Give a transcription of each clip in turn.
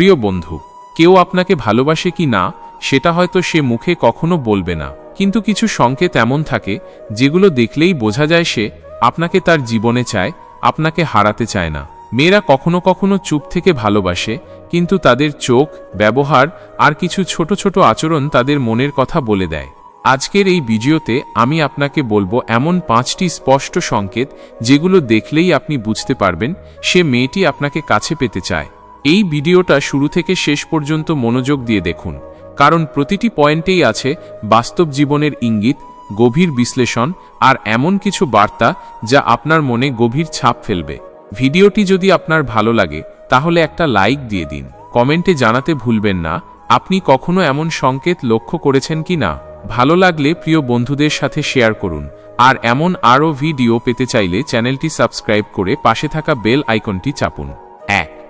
প্রিয় বন্ধু, কেউ আপনাকে ভালোবাসে কি না, সেটা হয়তো সে মুখে কখনো বলবে না। কিন্তু কিছু সংকেত এমন থাকে, যেগুলো দেখলেই বোঝা যায় সে আপনাকে তার জীবনে চায়, আপনাকে হারাতে চায় না। মেয়েরা কখনো কখনো চুপ থেকে ভালোবাসে, কিন্তু তাদের চোখ, ব্যবহার আর কিছু ছোট ছোট আচরণ তাদের মনের কথা বলে দেয়। আজকের এই ভিডিওতে আমি আপনাকে বলব এমন পাঁচটি স্পষ্ট সংকেত, যেগুলো দেখলেই আপনি বুঝতে পারবেন সে মেয়েটি আপনাকে কাছে পেতে চায়। এই ভিডিওটা শুরু থেকে শেষ পর্যন্ত মনোযোগ দিয়ে দেখুন, কারণ প্রতিটি পয়েন্টেই আছে বাস্তব জীবনের ইঙ্গিত, গভীর বিশ্লেষণ আর এমন কিছু বার্তা যা আপনার মনে গভীর ছাপ ফেলবে। ভিডিওটি যদি আপনার ভালো লাগে, তাহলে একটা লাইক দিয়ে দিন। কমেন্টে জানাতে ভুলবেন না, আপনি কখনো এমন সংকেত লক্ষ্য করেছেন কি না? ভালো লাগলে প্রিয় বন্ধুদের সাথে শেয়ার করুন, আর এমন আরও ভিডিও পেতে চাইলে চ্যানেলটি সাবস্ক্রাইব করে পাশে থাকা বেল আইকনটি চাপুন।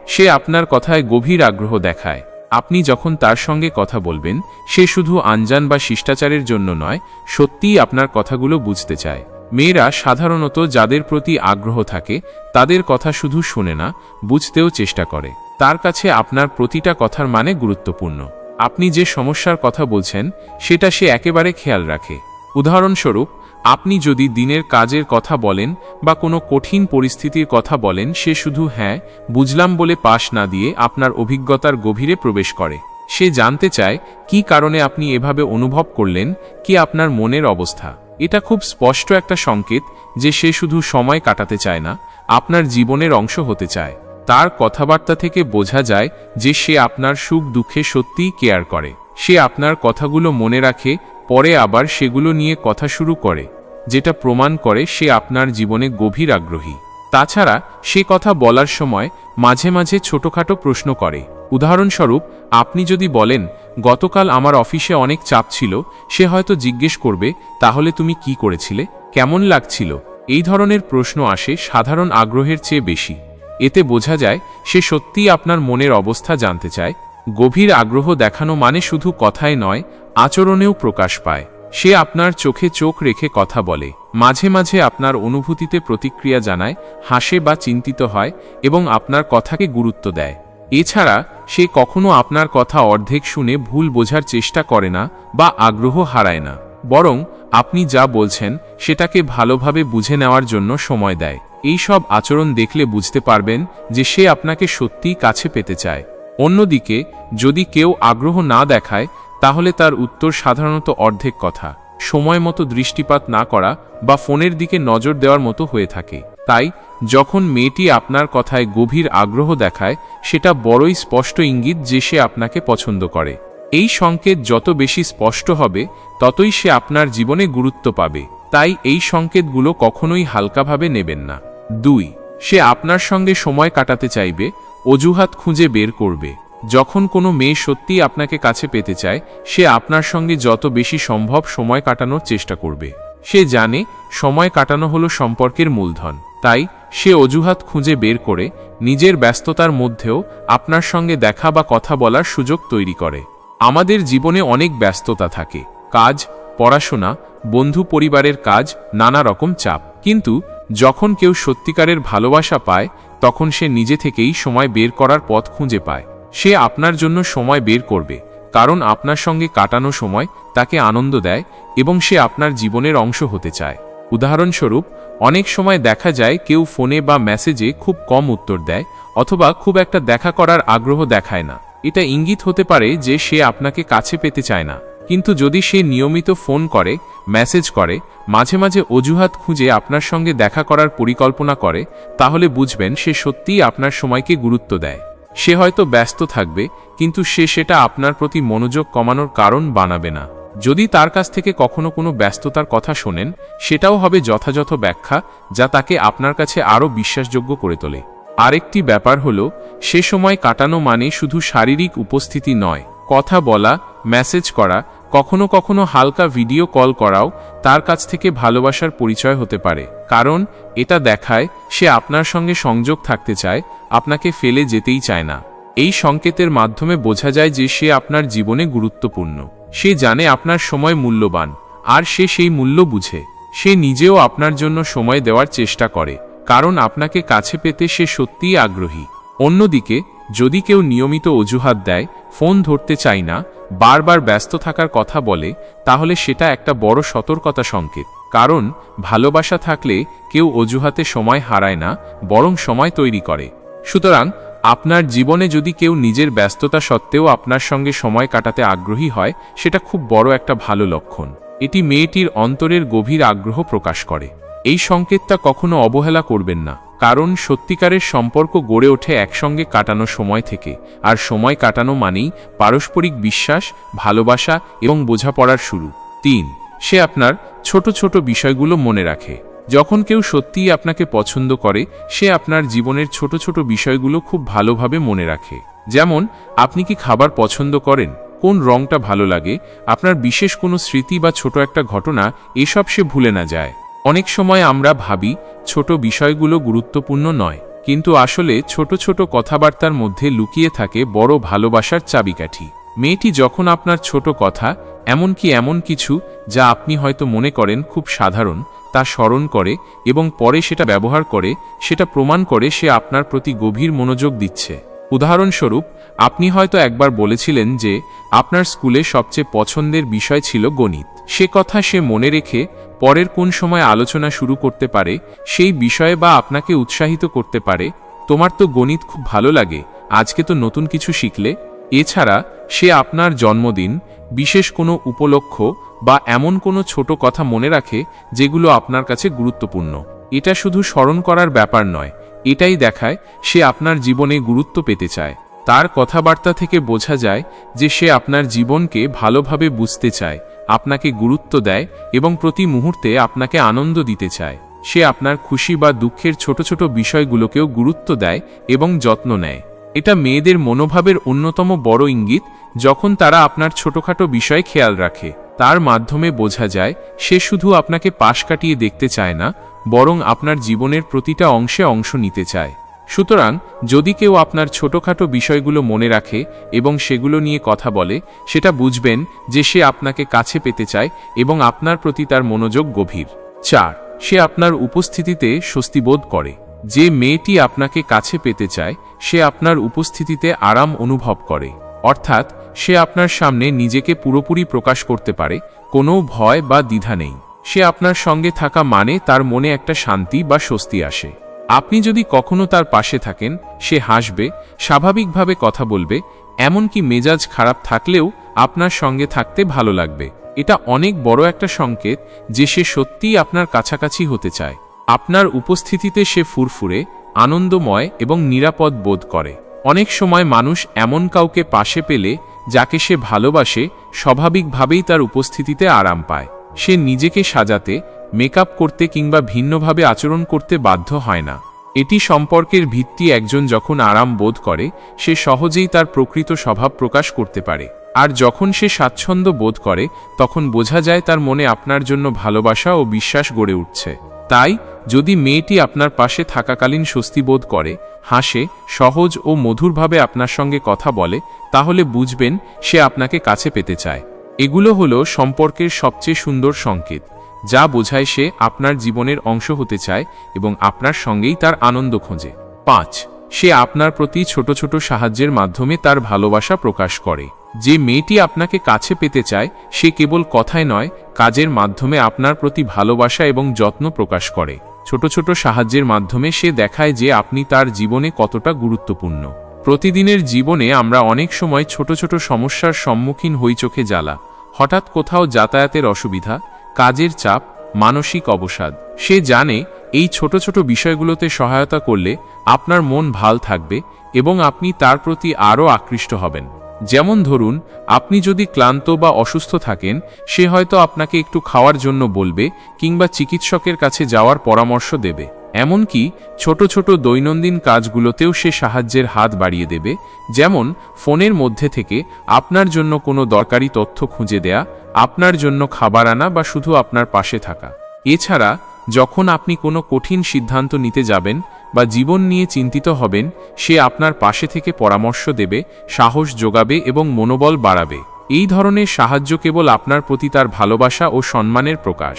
সে আপনার কথায় গভীর আগ্রহ দেখায়। আপনি যখন তার সঙ্গে কথা বলবেন, সে শুধু আনজান বা শিষ্টাচারের জন্য নয়, সত্যিই আপনার কথাগুলো বুঝতে চায়। মেয়েরা সাধারণত যাদের প্রতি আগ্রহ থাকে, তাদের কথা শুধু শুনে না, বুঝতেও চেষ্টা করে। তার কাছে আপনার প্রতিটা কথার মানে গুরুত্বপূর্ণ। আপনি যে সমস্যার কথা বলছেন, সেটা সে একেবারে খেয়াল রাখে। উদাহরণস্বরূপ আপনি যদি দিনের কাজের কথা বলেন বা কোনো কঠিন পরিস্থিতির কথা বলেন, সে শুধু হ্যাঁ বুঝলাম বলে পাশ না দিয়ে আপনার অভিজ্ঞতার গভীরে প্রবেশ করে। সে জানতে চায়, কি কারণে আপনি এভাবে অনুভব করলেন, কি আপনার মনের অবস্থা। এটা খুব স্পষ্ট একটা সংকেত যে সে শুধু সময় কাটাতে চায় না, আপনার জীবনের অংশ হতে চায়। তার কথাবার্তা থেকে বোঝা যায় যে সে আপনার সুখ দুঃখে সত্যিই কেয়ার করে। সে আপনার কথাগুলো মনে রাখে পরে আবার সেগুলো নিয়ে কথা শুরু করে, যেটা প্রমাণ করে সে আপনার জীবনে গভীর আগ্রহী। তাছাড়া, সে কথা বলার সময় মাঝে মাঝে ছোটখাটো প্রশ্ন করে। উদাহরণস্বরূপ, আপনি যদি বলেন, গতকাল আমার অফিসে অনেক চাপ ছিল, সে হয়তো জিজ্ঞেস করবে, তাহলে তুমি কি করেছিলে? কেমন লাগছিল? এই ধরনের প্রশ্ন আসে সাধারণ আগ্রহের চেয়ে বেশি। এতে বোঝা যায়, সে সত্যিই আপনার মনের অবস্থা জানতে চায় গভীর আগ্রহ দেখানো মানে শুধু কথায় নয়, আচরণেও প্রকাশ পায়। সে আপনার চোখে চোখ রেখে কথা বলে, মাঝে মাঝে আপনার অনুভূতিতে প্রতিক্রিয়া জানায়, হাসে বা চিন্তিত হয় এবং আপনার কথাকে গুরুত্ব দেয়। এছাড়া, সে কখনো আপনার কথা অর্ধেক শুনে ভুল বোঝার চেষ্টা করে না বা আগ্রহ হারায় না। বরং, আপনি যা বলছেন, সেটাকে ভালোভাবে বুঝে নেওয়ার জন্য সময় দেয়। এই সব আচরণ দেখলে বুঝতে পারবেন যে সে আপনাকে সত্যিই কাছে পেতে চায়। অন্যদিকে, যদি কেউ আগ্রহ না দেখায়, তাহলে তার উত্তর সাধারণত অর্ধেক কথা। সময় মতো দৃষ্টিপাত না করা বা ফোনের দিকে নজর দেওয়ার মতো হয়ে থাকে। তাই, যখন মেয়েটি আপনার কথায় গভীর আগ্রহ দেখায়, সেটা বড়ই স্পষ্ট ইঙ্গিত যে সে আপনাকে পছন্দ করে। এই সংকেত যত বেশি স্পষ্ট হবে, ততই সে আপনার জীবনে গুরুত্ব পাবে। তাই এই সংকেতগুলো কখনোই হালকাভাবে নেবেন না। দুই সে আপনার সঙ্গে সময় কাটাতে চাইবে, অজুহাত খুঁজে বের করবে। যখন কোনো মেয়ে সত্যিই আপনাকে কাছে পেতে চায়, সে আপনার সঙ্গে যত বেশি সম্ভব সময় কাটানোর চেষ্টা করবে। সে জানে, সময় কাটানো হলো সম্পর্কের মূলধন। তাই, সে অজুহাত খুঁজে বের করে, নিজের ব্যস্ততার মধ্যেও আপনার সঙ্গে দেখা বা কথা বলার সুযোগ তৈরি করে। আমাদের জীবনে অনেক ব্যস্ততা থাকে। কাজ, পড়াশোনা, বন্ধু পরিবারের কাজ, নানা রকম চাপ। কিন্তু যখন কেউ সত্যিকারের ভালোবাসা পায়, তখন সে নিজে থেকেই সময় বের করার পথ খুঁজে পায়। সে আপনার জন্য সময় বের করবে, কারণ আপনার সঙ্গে কাটানো সময় তাকে আনন্দ দেয় এবং সে আপনার জীবনের অংশ হতে চায়। উদাহরণস্বরূপ, অনেক সময় দেখা যায় কেউ ফোনে বা মেসেজে খুব কম উত্তর দেয় অথবা খুব একটা দেখা করার আগ্রহ দেখায় না। এটা ইঙ্গিত হতে পারে যে সে আপনাকে কাছে পেতে চায় না। কিন্তু যদি সে নিয়মিত ফোন করে, মেসেজ করে, মাঝে মাঝে অজুহাত খুঁজে আপনার সঙ্গে দেখা করার পরিকল্পনা করে, তাহলে বুঝবেন সে সত্যিই আপনার সময়কে গুরুত্ব দেয়। সে হয়তো ব্যস্ত থাকবে, কিন্তু সে সেটা আপনার প্রতি মনোযোগ কমানোর কারণ বানাবে না। যদি তার কাছ থেকে কখনো কোনো ব্যস্ততার কথা শোনেন, সেটাও হবে যথাযথ ব্যাখ্যা, যা তাকে আপনার কাছে আরও বিশ্বাসযোগ্য করে তোলে। আরেকটি ব্যাপার হলো, সে সময় কাটানো মানে শুধু শারীরিক উপস্থিতি নয়, কথা বলা, মেসেজ করা কখনো কখনো হালকা ভিডিও কল করাও তার কাছ থেকে ভালোবাসার পরিচয় হতে পারে। কারণ, এটা দেখায়, সে আপনার সঙ্গে সংযোগ থাকতে চায়, আপনাকে ফেলে যেতেই চায় না। এই সংকেতের মাধ্যমে বোঝা যায় যে সে আপনার জীবনে গুরুত্বপূর্ণ। সে জানে আপনার সময় মূল্যবান, আর সে সেই মূল্য বুঝে। সে নিজেও আপনার জন্য সময় দেওয়ার চেষ্টা করে, কারণ আপনাকে কাছে পেতে সে সত্যিই আগ্রহী। অন্যদিকে যদি কেউ নিয়মিত অজুহাত দেয়, ফোন ধরতে চাই না, বারবার ব্যস্ত থাকার কথা বলে, তাহলে সেটা একটা বড় সতর্কতা সংকেত। কারণ, ভালোবাসা থাকলে কেউ অজুহাতে সময় হারায় না, বরং সময় তৈরি করে। সুতরাং, আপনার জীবনে যদি কেউ নিজের ব্যস্ততা সত্ত্বেও আপনার সঙ্গে সময় কাটাতে আগ্রহী হয়, সেটা খুব বড় একটা ভালো লক্ষণ। এটি মেয়েটির অন্তরের গভীর আগ্রহ প্রকাশ করে। এই সংকেতটা কখনো অবহেলা করবেন না। কারণ সত্যিকারের সম্পর্ক গড়ে ওঠে একসঙ্গে কাটানো সময় থেকে, আর সময় কাটানো মানেই পারস্পরিক বিশ্বাস, ভালোবাসা এবং বোঝাপড়ার শুরু। তিন, সে আপনার ছোট ছোট বিষয়গুলো মনে রাখে। যখন কেউ সত্যিই আপনাকে পছন্দ করে, সে আপনার জীবনের ছোট ছোট বিষয়গুলো খুব ভালোভাবে মনে রাখে। যেমন, আপনি কি খাবার পছন্দ করেন? কোন রংটা ভালো লাগে? আপনার বিশেষ কোনো স্মৃতি বা ছোট একটা ঘটনা, এসব সে ভুলে না যায়। অনেক সময় আমরা ভাবি, ছোট বিষয়গুলো গুরুত্বপূর্ণ নয়, কিন্তু আসলে ছোট ছোট কথাবার্তার মধ্যে লুকিয়ে থাকে বড় ভালোবাসার চাবিকাঠি। মেয়েটি যখন আপনার ছোট কথা, এমনকি এমন কিছু, যা আপনি হয়তো মনে করেন খুব সাধারণ, তা স্মরণ করে এবং পরে সেটা ব্যবহার করে, সেটা প্রমাণ করে সে আপনার প্রতি গভীর মনোযোগ দিচ্ছে। উদাহরণস্বরূপ, আপনি হয়তো একবার বলেছিলেন যে, আপনার স্কুলে সবচেয়ে পছন্দের বিষয় ছিল গণিত। সে কথা সে মনে রেখে পরের কোন সময় আলোচনা শুরু করতে পারে, সেই বিষয়ে বা আপনাকে উৎসাহিত করতে পারে, তোমার তো গণিত খুব ভালো লাগে, আজকে তো নতুন কিছু শিখলে। এছাড়া, সে আপনার জন্মদিন, বিশেষ কোনো উপলক্ষ বা এমন কোনো ছোট কথা মনে রাখে, যেগুলো আপনার কাছে গুরুত্বপূর্ণ। এটা শুধু স্মরণ করার ব্যাপার নয় এটাই দেখায় সে আপনার জীবনে গুরুত্ব পেতে চায়। তার কথাবার্তা থেকে বোঝা যায় যে সে আপনার জীবনকে ভালোভাবে বুঝতে চায়, আপনাকে গুরুত্ব দেয় এবং প্রতি মুহূর্তে আপনাকে আনন্দ দিতে চায়। সে আপনার খুশি বা দুঃখের ছোট ছোট বিষয়গুলোকেও গুরুত্ব দেয় এবং যত্ন নেয়। এটা মেয়েদের মনোভাবের অন্যতম বড় ইঙ্গিত যখন তারা আপনার ছোটখাটো বিষয় খেয়াল রাখে। তার মাধ্যমে বোঝা যায়, সে শুধু আপনাকে পাশ কাটিয়ে দেখতে চায় না বরং আপনার জীবনের প্রতিটা অংশে অংশ নিতে চায়। সুতরাং, যদি কেউ আপনার ছোটখাটো বিষয়গুলো মনে রাখে এবং সেগুলো নিয়ে কথা বলে, সেটা বুঝবেন যে সে আপনাকে কাছে পেতে চায় এবং আপনার প্রতি তার মনোযোগ গভীর। চার, সে আপনার উপস্থিতিতে স্বস্তিবোধ করে। যে মেয়েটি আপনাকে কাছে পেতে চায়, সে আপনার উপস্থিতিতে আরাম অনুভব করে। অর্থাৎ, সে আপনার সামনে নিজেকে পুরোপুরি প্রকাশ করতে পারে, কোনো ভয় বা দ্বিধা নেই। সে আপনার সঙ্গে থাকা মানে তার মনে একটা শান্তি বা স্বস্তি আসে। আপনি যদি কখনো তার পাশে থাকেন, সে হাসবে, স্বাভাবিকভাবে কথা বলবে, এমনকি মেজাজ খারাপ থাকলেও আপনার সঙ্গে থাকতে ভালো লাগবে। এটা অনেক বড় একটা সংকেত যে সে সত্যিই আপনার কাছাকাছি হতে চায়। আপনার উপস্থিতিতে সে ফুরফুরে, আনন্দময় এবং নিরাপদ বোধ করে। অনেক সময় মানুষ এমন কাউকে পাশে পেলে, যাকে সে ভালোবাসে, স্বাভাবিকভাবেই তার উপস্থিতিতে আরাম পায়। সে নিজেকে সাজাতে, মেকআপ করতে কিংবা ভিন্নভাবে আচরণ করতে বাধ্য হয় না। এটি সম্পর্কের ভিত্তি একজন যখন আরাম বোধ করে, সে সহজেই তার প্রকৃত স্বভাব প্রকাশ করতে পারে। আর যখন সে স্বাচ্ছন্দ্য বোধ করে, তখন বোঝা যায় তার মনে আপনার জন্য ভালোবাসা ও বিশ্বাস গড়ে উঠছে। তাই, যদি মেয়েটি আপনার পাশে থাকাকালীন স্বস্তি বোধ করে, হাসে, সহজ ও মধুরভাবে আপনার সঙ্গে কথা বলে, তাহলে বুঝবেন সে আপনাকে কাছে পেতে চায়। এগুলো হলো সম্পর্কের সবচেয়ে সুন্দর সংকেত, যা বোঝায় সে আপনার জীবনের অংশ হতে চায় এবং আপনার সঙ্গেই তার আনন্দ খোঁজে। পাঁচ, সে আপনার প্রতি ছোট ছোট সাহায্যের মাধ্যমে তার ভালোবাসা প্রকাশ করে। যে মেয়েটি আপনাকে কাছে পেতে চায়, সে কেবল কথায় নয়, কাজের মাধ্যমে আপনার প্রতি ভালোবাসা এবং যত্ন প্রকাশ করে। ছোট ছোট সাহায্যের মাধ্যমে সে দেখায় যে আপনি তার জীবনে কতটা গুরুত্বপূর্ণ। প্রতিদিনের জীবনে আমরা অনেক সময় ছোট ছোট সমস্যার সম্মুখীন হই চোখে জ্বালা। হঠাৎ কোথাও যাতায়াতের অসুবিধা, কাজের চাপ, মানসিক অবসাদ। সে জানে এই ছোট ছোট বিষয়গুলোতে সহায়তা করলে আপনার মন ভালো থাকবে এবং আপনি তার প্রতি আরও আকৃষ্ট হবেন। যেমন ধরুন, আপনি যদি ক্লান্ত বা অসুস্থ থাকেন, সে হয়তো আপনাকে একটু খাওয়ার জন্য বলবে কিংবা চিকিৎসকের কাছে যাওয়ার পরামর্শ দেবে। এমনকি ছোট ছোট দৈনন্দিন কাজগুলোতেও সে সাহায্যের হাত বাড়িয়ে দেবে, যেমন ফোনের মধ্যে থেকে আপনার জন্য কোনো দরকারি তথ্য খুঁজে দেয়া, আপনার জন্য খাবার আনা বা শুধু আপনার পাশে থাকা। এছাড়া, যখন আপনি কোনো কঠিন সিদ্ধান্ত নিতে যাবেন বা জীবন নিয়ে চিন্তিত হবেন, সে আপনার পাশে থেকে পরামর্শ দেবে, সাহস যোগাবে এবং মনোবল বাড়াবে। এই ধরনের সাহায্য কেবল আপনার প্রতি তার ভালোবাসা ও সম্মানের প্রকাশ।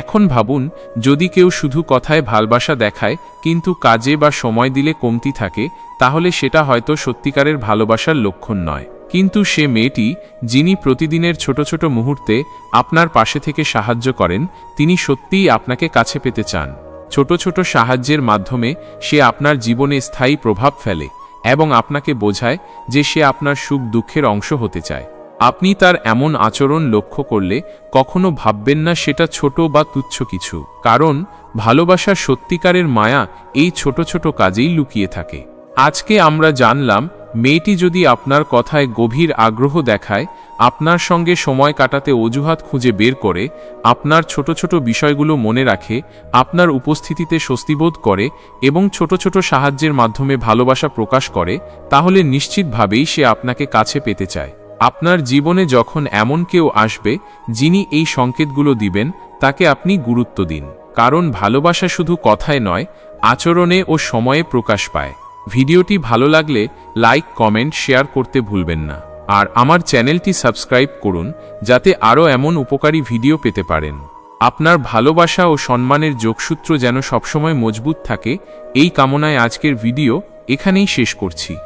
এখন ভাবুন, যদি কেউ শুধু কথায় ভালবাসা দেখায়, কিন্তু কাজে বা সময় দিলে কমতি থাকে, তাহলে সেটা হয়তো সত্যিকারের ভালোবাসার লক্ষণ নয়। কিন্তু সে মেয়েটি, যিনি প্রতিদিনের ছোট ছোট মুহূর্তে আপনার পাশে থেকে সাহায্য করেন, তিনি সত্যিই আপনাকে কাছে পেতে চান। ছোট ছোট সাহায্যের মাধ্যমে সে আপনার জীবনে স্থায়ী প্রভাব ফেলে এবং আপনাকে বোঝায় যে সে আপনার সুখ দুঃখের অংশ হতে চায়। আপনি তার এমন আচরণ লক্ষ্য করলে কখনো ভাববেন না সেটা ছোট বা তুচ্ছ কিছু, কারণ ভালোবাসার সত্যিকারের মায়া এই ছোট ছোট কাজেই লুকিয়ে থাকে। আজকে আমরা জানলাম, মেয়েটি যদি আপনার কথায় গভীর আগ্রহ দেখায়, আপনার সঙ্গে সময় কাটাতে অজুহাত খুঁজে বের করে, আপনার ছোট ছোট বিষয়গুলো মনে রাখে, আপনার উপস্থিতিতে স্বস্তিবোধ করে এবং ছোট ছোট সাহায্যের মাধ্যমে ভালোবাসা প্রকাশ করে, তাহলে নিশ্চিতভাবেই সে আপনাকে কাছে পেতে চায়। আপনার জীবনে যখন এমন কেউ আসবে, যিনি এই সংকেতগুলো দিবেন, তাকে আপনি গুরুত্ব দিন। কারণ ভালোবাসা শুধু কথায় নয়, আচরণে ও সময়ে প্রকাশ পায়। ভিডিওটি ভালো লাগলে লাইক, কমেন্ট, শেয়ার করতে ভুলবেন না। আর আমার চ্যানেলটি সাবস্ক্রাইব করুন, যাতে আরও এমন উপকারী ভিডিও পেতে পারেন। আপনার ভালোবাসা ও সম্মানের যোগসূত্র যেন সবসময় মজবুত থাকে, এই কামনায় আজকের ভিডিও এখানেই শেষ করছি।